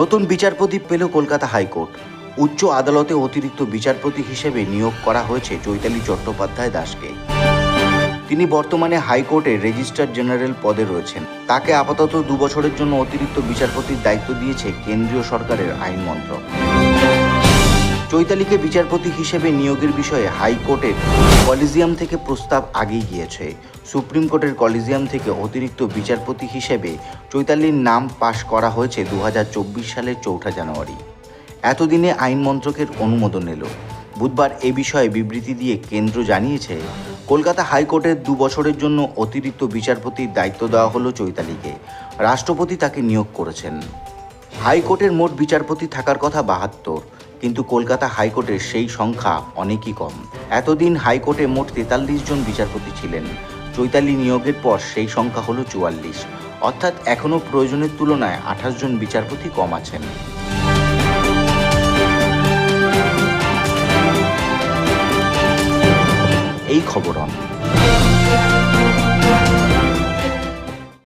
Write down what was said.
নতুন বিচারপতি পেল কলকাতা হাইকোর্ট। উচ্চ আদালতে অতিরিক্ত বিচারপতি হিসেবে নিয়োগ করা হয়েছে চৈতালি চট্টোপাধ্যায় দাসকে। তিনি বর্তমানে হাইকোর্টে রেজিস্ট্রার জেনারেল পদে রয়েছেন। তাকে আপাতত দু বছরের জন্য অতিরিক্ত বিচারপতির দায়িত্ব দিয়েছে কেন্দ্রীয় সরকারের আইন মন্ত্রক। চৈতালিকে বিচারপতি হিসেবে নিয়োগের বিষয়ে হাইকোর্টের কলিজিয়াম থেকে প্রস্তাব আগেই গিয়েছে। সুপ্রিম কোর্টের কলিজিয়াম থেকে অতিরিক্ত বিচারপতি হিসেবে চৈতালির নাম পাশ করা হয়েছে দুহাজার চব্বিশ সালের চৌঠা জানুয়ারি। এতদিনে আইন মন্ত্রকের অনুমোদন এলো বুধবার এ বিষয়ে বিবৃতি দিয়ে কেন্দ্র জানিয়েছে, কলকাতা হাইকোর্টের দু বছরের জন্য অতিরিক্ত বিচারপতির দায়িত্ব দেওয়া হলো চৈতালিকে। রাষ্ট্রপতি তাকে নিয়োগ করেছেন। হাইকোর্টের মোট বিচারপতি থাকার কথা বাহাত্তর। কিন্তু কলকাতা হাইকোর্টের সেই সংখ্যা অনেকই কম। এতদিন হাইকোর্টে মোট তেতাল্লিশ জন বিচারপতি ছিলেন। চৈতালি নিয়োগের পর সেই সংখ্যা হলো চুয়াল্লিশ। অর্থাৎ এখনও প্রয়োজনের তুলনায় আঠাশ জন বিচারপতি কম আছেন। এই খবর অন।